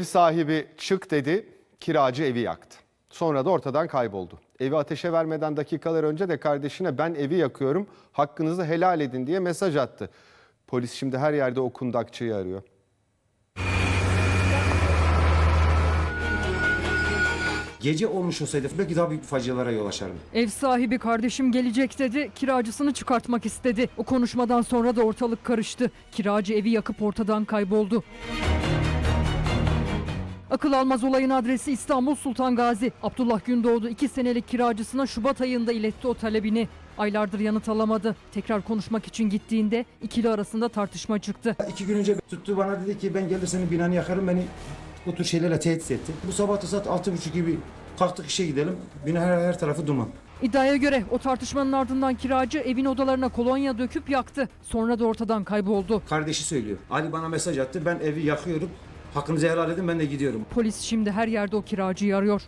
Ev sahibi çık dedi, kiracı evi yaktı. Sonra da ortadan kayboldu. Evi ateşe vermeden dakikalar önce de kardeşine ben evi yakıyorum, hakkınızı helal edin diye mesaj attı. Polis şimdi her yerde o kundakçıyı arıyor. Gece olmuş olsaydı belki daha büyük facialara yol açardı. Ev sahibi kardeşim gelecek dedi, kiracısını çıkartmak istedi. O konuşmadan sonra da ortalık karıştı. Kiracı evi yakıp ortadan kayboldu. Akıl almaz olayın adresi İstanbul Sultan Gazi. Abdullah Gündoğdu iki senelik kiracısına Şubat ayında iletti o talebini. Aylardır yanıt alamadı. Tekrar konuşmak için gittiğinde ikili arasında tartışma çıktı. İki gün önce tuttu bana dedi ki ben gelir senin binanı yakarım beni bu tür şeylerle tehdit etti. Bu sabah da saat altı buçuk gibi kalktık işe gidelim. Bina her, her tarafı duman. İddiaya göre o tartışmanın ardından kiracı evin odalarına kolonya döküp yaktı. Sonra da ortadan kayboldu. Kardeşi söylüyor. Ali bana mesaj attı ben evi yakıyorum. Hakkınızı helal edin ben de gidiyorum. Polis şimdi her yerde o kiracıyı arıyor.